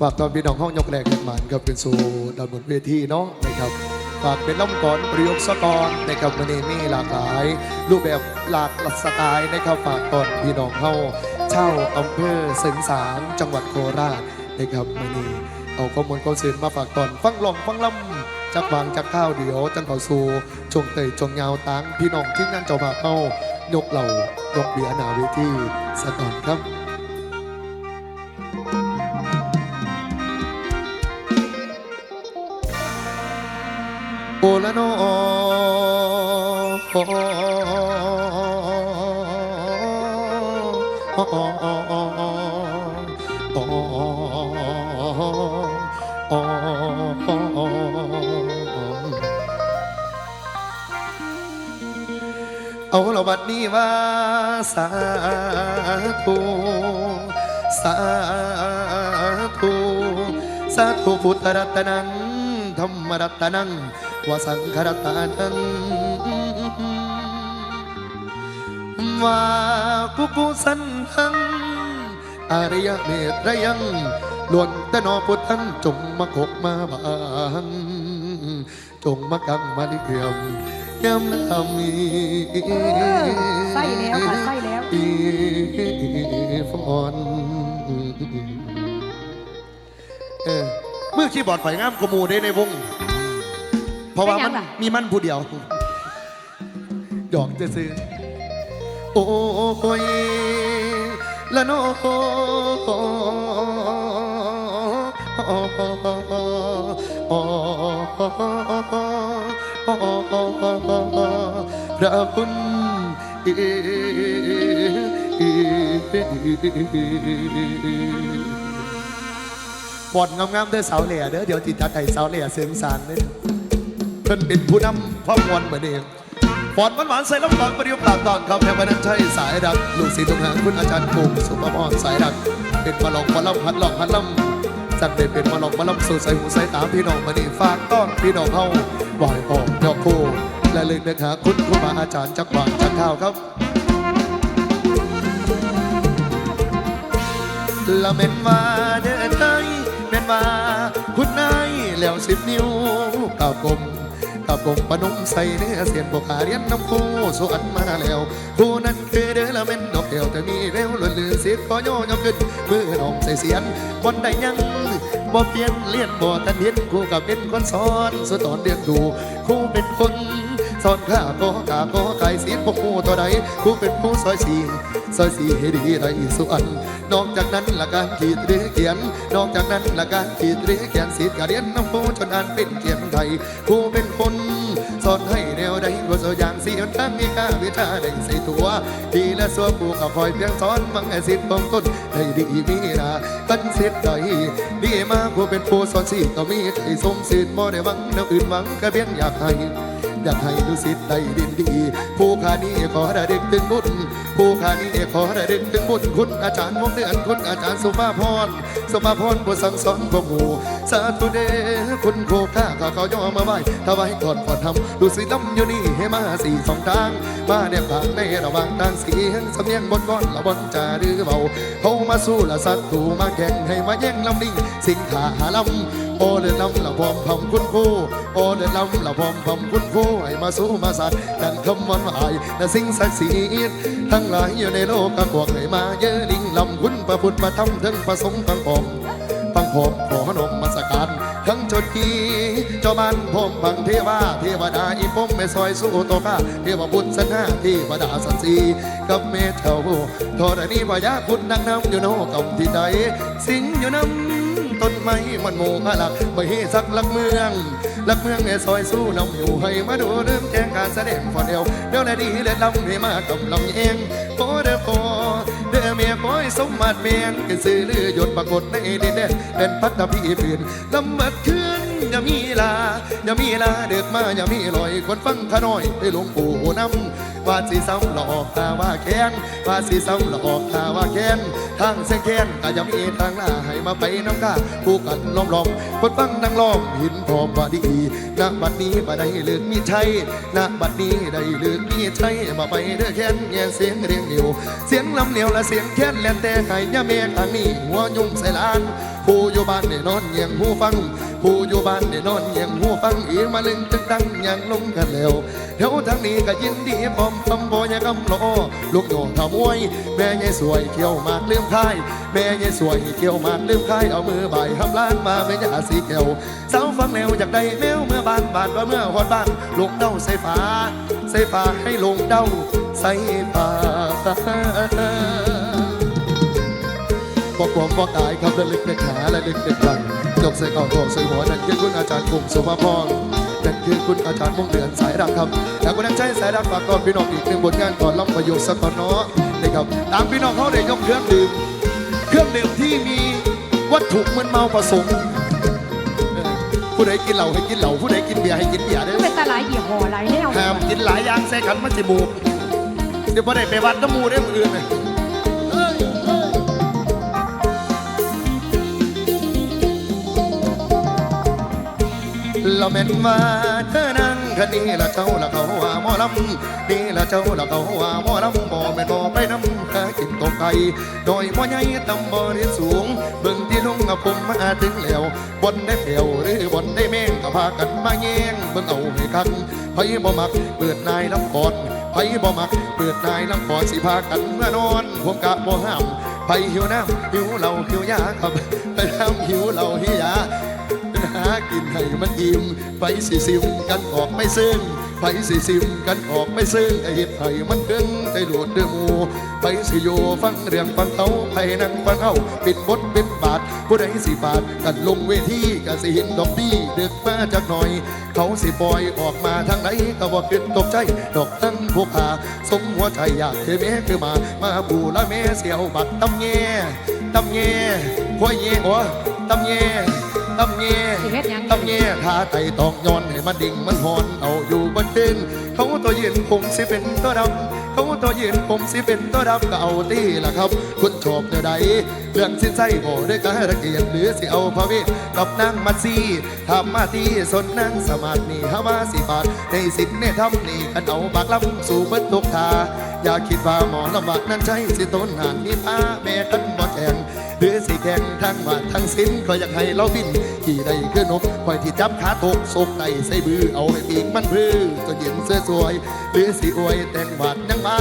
ฝากตอนพี่น้องห้องยกแรกกันหมานกับเป็นสู่ดาวบนเวทีเนาะนะครับฝากเป็นล่ำก่อนประโยคสะกอนนะครับมันนี้มีหลากหลาย รูปแบบหลากหลายสไตล์นะครับฝากตอนพี่น้องเข้าเช่าอำเภอเสิงสางจังหวัดโคราชนะครับมันนี้เอาข้อมูลข้อสื่อมาฝากตอนฟังลองฟังล่ำจากวางจากข้าวเดียวจังเขาสู่ชงเตยจงยาวตังพี่น้องที่นั่นเจ้าภาพเข้ายกเหล่ายกเบียร์หนาเวทีสะกอนครับ โอละนอเอาละบัดนี้ว่าสาธุสาธุสาธุพุทธรัตนังธรรมรัตนัง วสังฆรัตนังว่ากุกุสันทังอริยเมตรยังล้วนแต่นอพุทธังจงมาขกมาบางจงมากังมาเลียมยำลามีใส่แล้วค่ะใส่แล้วอีฟอนเออมือคีย์บอร์ดฝ่ายงามกว่าหมูได้ในวง เพราะว่ามันเป็นหยังล่ะมีมันผู้เดียวหยอกจะซื้อโอ้ยละโนพระคุณปอดงามๆเด้อสาวเหล่เด้อเดี๋ยวติดจัดให้สาวเหล่เสียงสารเด้อ เพิ่นเป็นผู้นำความมวลเหมือนเดิมปอดหวานๆใส่ลำตอนประเดี๋ยวปากตอนครับแห่งวันนั้นใช่สายดักลูกศิษย์ตรงหางคุณอาจารย์ปุ่มสุภาพรสายดัก เป็นมาลองมาล่ำพัดลองพัดลำจัดเป็นเป็นมาลองมาล่ำสู่ใส่หูใส่ตาพี่น้องมานี่ฝากต้อนพี่น้องเฮาไหวออกยอกคู่และเลยนึกหาคุณครูบาอาจารย์จักหวางจักข้าวครับละเม็นว่าเดินไทยเป็นว่าคุณนายแล้วสิบนิ้วกับกลม กับกลมปนุ่มใส่เนื้อเสียนบกขาเรียนน้ำคู่สวนมาแล้วผู้นั้นคือเด้อละเม่นดอกเดียวแต่มีเร็วล้วนลือสิบก็โยยกขึ้นมือน้องใส่เสียนบนใดยังบ่เพียนเลียนบ่ทันเห็นคูกับเป็นคนสอนสอนตอนเรียนดูครูเป็นคน สอนข้าก็กาก็ไก่เสียงพวกผู้ตัวใดกูเป็นผู้ซอยสีซอยสีให้ดีได้สุอันนอกจากนั้นละการขีดหรือเขียน นอกจากนั้นละการขีดหรือเขียนสิทธิ์การเรียนน้ำผู้จนอ่านเป็นเขียนไทยกูเป็นคนสอนให้แนวใดว่าตัวอย่างสี่หนทางมีค่าวิชาได้ใส่ตัวทีและส่วนกูก็คอยเพียงสอนมังไอสิทธิ์เบองต้นได้ดีมีนาตั้งสิทธิ์ใดดีมากกูเป็นผู้สอนสิก็มีใจสมสิทธิ์บ่ได้หวังแนวอื่นหวังก็เพียงอยากให้ อยากให้ดูสิทธิ์ได้ดินดี ผู้ขานี้ขอระดึกถึงบุญผู้ขานี้ขอระดึกถึงบุญคุณอาจารย์วงเดือนคุณอาจารย์สุภาพรสุภาพรผู้สั่งสอนพวกหมู่สาธุเดชคุณคข้าข้าเขาย่อมาไหว้ถวายก่อนก่อนทำดูสิดำอยู่นี่ให้มาสี่สองทาง มาเดียบทางในระหว่างทางเสียงสำเนียงบนก้อนละบนจาหรือเบาเขามาสู้ละสัตว์ถูมาแข่งให้มาแย่งลำนี้สิงขาหาลำ โอเดินลำละพอมพำคุณครูโอเดินลำละพอมพำคุณครูให้มาสู้มาสัตว์ดังคำวันวายและสิ่งศักดิ์สิทธิ์ทั้งหลายอยู่ในโลกกระกวกให้มาเยอะลิงลำคุณประพุทธประธรรมถึงประสงค์พังผมพังผมขอนมมาสการทั้งจดกีเจ้าบ้านพมพังเทวาเทวดาอีพมไม่ซอยสู้โตข้าเทวบุตรสันาเทวดาสันสีกับเมเจ้าทอดนี้พญาคุณดังน้ำอยู่โนกำที่ใดสิงอยู่น้ำ ต้นไม้มันโมกหลักไปให้สักหลักเมืองหลักเมืองในซอยสู้นำอยู่ให้มาดูเรื่องแจ้งการแสดงฟอนเดียวเดี๋ยวแลดีและลำให้มากับลำเองโอเด้อพอเด้อเมียคอยสมมาตเมียงกันซื้อลือหยดปรากฏในดินแดนเป็นพักตะพี่เปลี่ยนลำเบิดขึ้นอย่ามีลาอย่ามีลาเด็กมาอย่ามีลอยคนฟังขาน้อยให้หลวงปู่นำ ว่าสีซ้ำหลอกตาว่าแค้นว่าสีซ้ำหลอกตาว่าแค้นทางเส้นแค้นก็ย่ามีทางหน้าให้มาไปน้ำกาผู้กันล้อมล้อมคนฟังนั่งล้อมหินพร้อมว่าดีณบัดนี้บ่ได้เลือกมีชัยณบัดนี้ได้เลือกมีชัยมาไปเด้อแค้นแย่เสียงเรียงเหนียวเสียงลำเหนียวและเสียงแค้นแลนแต่ไห้ยาเมฆทางนี้หัวยุ่งใส่ลานผู้อยู่บ้านเนี่ยนอนเงียงหูฟัง ผู้อยู่บ้านเนี่ยนอนเงียงหูฟังอีมาเลึงตึกดังยังลงกันแล้วเดี๋ยวทางนี้ก็ยินดีพร้อมคำบอยกำโลลูกโยงทำมวย แม่ยายสวยเที่ยวมากลืมค่าย แม่ยายสวยเที่ยวมากลืมค่ายเอามือบ่ายทำล้านมาแม่ยาสีแก้วสาวฟังแนวจากใดแมวเมื่อบานบานว่าเมื่อฮอดบ้านลงเด้าใส่ฟ้าใส่ฟ้าให้ลงเด้าใส่ฟ้าบอกผมบอกตายครับระลึกในขาและลึกในฟัง จกใส่เก่าตัวใส่หัวนั่นคือคุณอาจารย์กรุงสุภาพรนั่นคือคุณอาจารย์มงเดือนสายรักครับแล้วก็นั่นใช้สายรักฝากก่อนพี่น้องอีกหนึ่งบทงานก่อนรับประโยชน์สักก่อนเนาะนี่ครับตามพี่น้องเขาได้ยกเครื่องดื่มเครื่องดื่มที่มีวัตถุมึนเมาผสมเออผู้ใดกินเหล้าให้กินเหล้าผู้ใดกินเบียร์ให้กินเบียร์เด้อเป็นตาหลายเหยียบห่อหลายแนวห้ามกินหลายอย่างใส่ขันมันจมูกเดี๋ยวพอได้ไปวัดน้ำมูได้มืออื่นเลย เอ้ยเอ้ยเราแม่นว่าเธอนั่งคันนี้ละเจ้าละเขาว่าหมอลำนี่ละเจ้าละเขาว่าหมอลำบ่แม่นบ่ไปน้ำหากินตกไก่โดยบ่ใหญ่ตำบ่เรียนสูงเบิ่งที่ลุงกับผมมาถึงแล้วบนได้เปรียวหรือบนได้แม่งก็พากันมาแย่งเบิ่งเอาให้คันไผบ่มักเปิดนายลำก่อนไผบ่มักเปิดนายลำก่อนสิพากันเมื่อนอนผมกะบ่ห้ามไผหิวน้ำหิวเหล้าหิวยาครับไปน้ำหิวเหล้าหิวยา กินให้มันอิ่มไปสิซิมกันออกไม่ซึ้งไปสิซิมกันออกไม่ซึ้งไอเฮ็ดให้มันเกินใจโดดเดือมูไปสิโยฟังเรื่องฟังเขาไปนั่งฟังเขาปิดบทเป็นบาทผู้ใดสิบาทกันลงเวทีก็สิเห็นดอกดีเดึกมาจากหน่อย เขาสิปล่อยออกมาทางไหนก็บ่ขึ้นตกใจดอกตั้งพวกขาสมหัวใจอยากเทแม่คือมามาบูละแม่เสียวบัดตำแง่ตำแง่หัวแง่หัวตำแง่ ตำแง่สิเฮ็ดหยัง ตำแง่ขาไตตอกย้อนให้มันดิ่งมันหอนเอาอยู่บนเต้นเขาตัวยืนคงสิเป็นตัวดำเขาตัวยืนผมสิเป็นตัวดำก็เอาตีล่ะครับ คุณชอบเดี๋ยวใดเรื่องสิ้นใจบ่ได้กระเกียดหรือสิเอาพระเวทกับนางมัดซีทำมาที่สนนางสมาธินี่หามาสิบาทในสิทธิ์ในธรรมนี่กันเอาปากลำสู่เบิดทุกทาอย่าคิดว่าหมอลำบากนั้นใช่สิต้นหานมีพาแม่กันบ่แข่ง หรือสิแข่งทั้งวาดทั้งสิ้นก็อยากให้เราบินขี่ได้คือนกคอยที่จับขาตกสกไตใส่บือเอาให้ปีกมันพื้จนเย็นเสื้อสวย หรือสิอวยแต่งบาดยังมา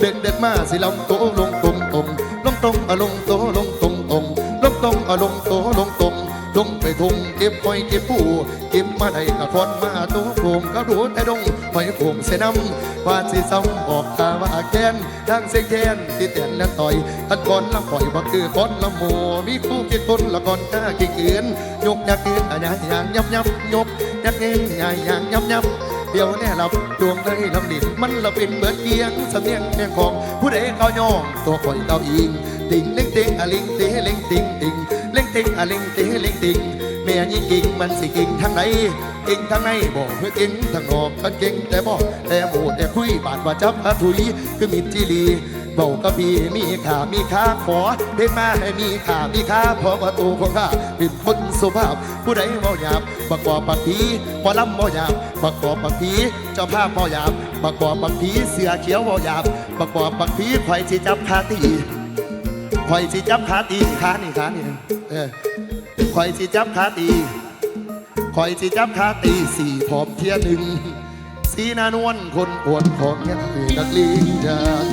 เด็กเด็กมาสิลำโตลงตรงตรงลงตรงอะลงโตลงตรงตรงลงตรงอะลงโตลงตรง ลงไปทุ่งเก็บหอยเก็บผู้ เก็บมาได้กระทอนมาตัวโผงก็รู้แต่ดงหอยโผงเสนำว่าสิซ้ำออกตาว่าแกนทางเสียงแคนที่เตียนและต่อยทัดก่อนลำปล่อยบ่าคือก้อนลำโมมีคู่กินคนละก่อนกล้ากิ่งเอือนยกยักเอือนอะยางยางยับยับยกยักเองยางยางยับยับเดี๋ยวแน่ลับดวงได้ลำดินมันละเป็นเหมือนเกียงสำเนียงแม่ของผู้ใดเขาย่องตัวข่อยเตาอิง ติงเล่งติงอะลิงติเล่งติงติงเล่งติงอะลิงติเล่งติงแม่ยิ่งกิ่งมันสิกิ่งทางไหนกิ่งทางในบอกเพื่อกิ่งทางนอกกันกิ่งแต่บอกแต่หมูแต่คุยบาดว่าจับพาถุยคือมิตรจีรีเบากระพีมีขามีขาขอเพลงมาให้มีขามีขาพอประตูของข้าเป็นคนสุภาพ ผู้ใดเมาหยาบประกอบปักผีพอลำเมาหยาบประกอบปักผีเจ้าภาพเมาหยาบประกอบปักผีเสือเขียวเมาหยาบประกอบปักผีไข่สิจับคาตี คอยสิจับขาตีขานี่ขานี่เออคอยสิจับขาตีคอยสิจับขาตีสี่พร้อมเทียหนึ่งสีนานวลคนอวนของยังนักลีนยาน